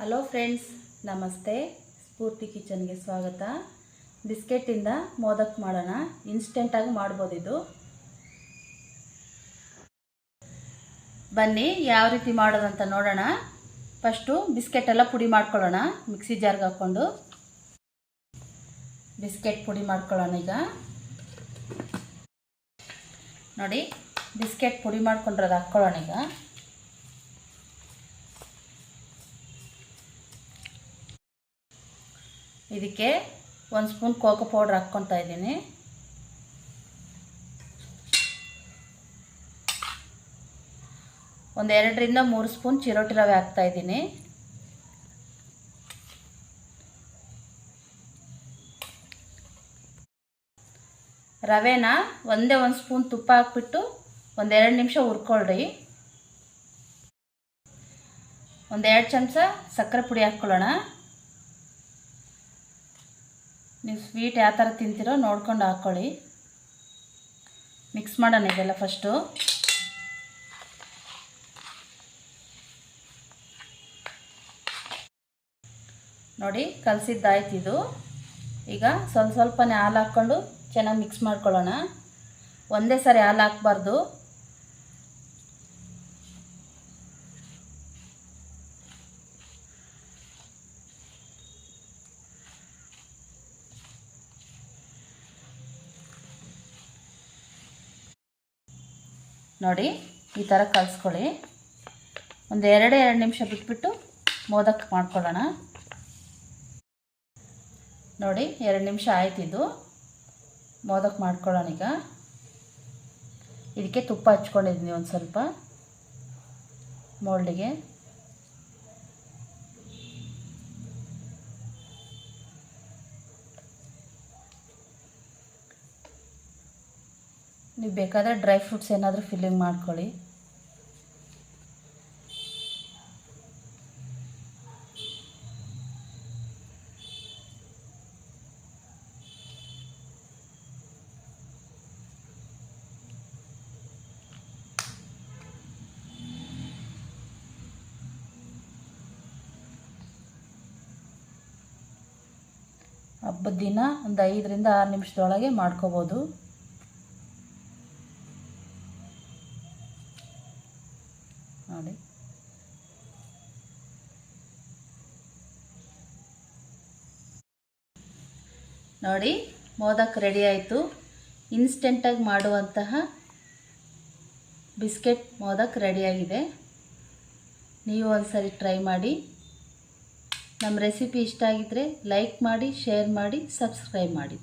Hello friends ನಮಸ್ತೆ. ಸ್ಫೂರ್ತಿ ಕಿಚನ್ಗೆ ಸ್ವಾಗತ. ಬಿಸ್ಕೆಟಿಂದ ಮೋದಕ್ ಮಾಡೋಣ. ಇನ್ಸ್ಟೆಂಟಾಗಿ ಮಾಡ್ಬೋದು ಇದು. ಬನ್ನಿ, ಯಾವ ರೀತಿ ಮಾಡೋದಂತ ನೋಡೋಣ. ಫಸ್ಟು ಬಿಸ್ಕೆಟೆಲ್ಲ ಪುಡಿ ಮಾಡ್ಕೊಳ್ಳೋಣ. ಮಿಕ್ಸಿ ಜಾರ್ಗೆ ಹಾಕ್ಕೊಂಡು. ಬಿಸ್ಕೆಟ್ ಪುಡಿ ಮಾಡ್ಕೊಳ್ಳೋಣ ಈಗ. ನೋಡಿ, ಬಿಸ್ಕೆಟ್ ಪುಡಿ ಮಾಡ್ಕೊಂಡ್ರದ್ದು ಹಾಕ್ಕೊಳ್ಳೋಣ ಈಗ. ಇದಕ್ಕೆ ಒಂದು ಸ್ಪೂನ್ ಕೋಕೋ ಪೌಡ್ರ್ ಹಾಕ್ಕೊತಾ ಇದ್ದೀನಿ. ಒಂದು ಎರಡರಿಂದ ಮೂರು ಸ್ಪೂನ್ ಚಿರೋಟಿ ರವೆ ಹಾಕ್ತಾ ಇದ್ದೀನಿ. ರವೆನ ಒಂದೇ ಒಂದು ಸ್ಪೂನ್ ತುಪ್ಪ ಹಾಕ್ಬಿಟ್ಟು ಒಂದೆರಡು ನಿಮಿಷ ಹುರ್ಕೊಳ್ರಿ. ಒಂದೆರಡು ಚಮಚ ಸಕ್ಕರೆ ಪುಡಿ ಹಾಕ್ಕೊಳ್ಳೋಣ. ನೀವು ಸ್ವೀಟ್ ಯಾವ ಥರ ತಿಂತೀರೋ ನೋಡ್ಕೊಂಡು ಹಾಕ್ಕೊಳ್ಳಿ. ಮಿಕ್ಸ್ ಮಾಡೋಣ ಇದೆಲ್ಲ ಫಸ್ಟು ನೋಡಿ ಕಲಸಿದ್ದಾಯ್ತು ಇದು. ಈಗ ಸ್ವಲ್ಪ ಸ್ವಲ್ಪನೇ ಹಾಲು ಹಾಕ್ಕೊಂಡು ಚೆನ್ನಾಗಿ ಮಿಕ್ಸ್ ಮಾಡ್ಕೊಳ್ಳೋಣ. ಒಂದೇ ಸಾರಿ ಹಾಲು ಹಾಕ್ಬಾರ್ದು. ನೋಡಿ, ಈ ಥರ ಕಲಿಸ್ಕೊಳ್ಳಿ. ಒಂದು ಎರಡೇ, ಎರಡು ನಿಮಿಷ ಬಿಟ್ಬಿಟ್ಟು ಮೋದಕ್ ಮಾಡ್ಕೊಳ್ಳೋಣ. ನೋಡಿ, ಎರಡು ನಿಮಿಷ ಆಯ್ತಿದ್ದು ಮೋದಕ್ ಮಾಡ್ಕೊಳ್ಳೋಣ ಈಗ. ಇದಕ್ಕೆ ತುಪ್ಪ ಹಚ್ಕೊಂಡಿದ್ದೀನಿ ಒಂದು ಸ್ವಲ್ಪ. ಮೋಲ್ಡಿಗೆ. ನೀವು ಬೇಕಾದರೆ ಡ್ರೈ ಫ್ರೂಟ್ಸ್ ಏನಾದರೂ ಫಿಲ್ಲಿಂಗ್ ಮಾಡ್ಕೊಳ್ಳಿ. ಹಬ್ಬದ ದಿನ ಒಂದು ಐದರಿಂದ ಆರು ನಿಮಿಷದೊಳಗೆ ಮಾಡ್ಕೋಬೋದು ನೋಡಿ ನೋಡಿ, ಮೋದಕ್ ರೆಡಿ ಆಯಿತು. ಇನ್ಸ್ಟೆಂಟಾಗಿ ಮಾಡುವಂತಹ ಬಿಸ್ಕೆಟ್ ಮೋದಕ್ ರೆಡಿಯಾಗಿದೆ ನೀವು ಒಂದ್ಸರಿ ಟ್ರೈ ಮಾಡಿ. ನಮ್ಮ ರೆಸಿಪಿ ಇಷ್ಟ ಆಗಿದ್ದರೆ ಲೈಕ್ ಮಾಡಿ ಶೇರ್ ಮಾಡಿ ಸಬ್ಸ್ಕ್ರೈಬ್ ಮಾಡಿ.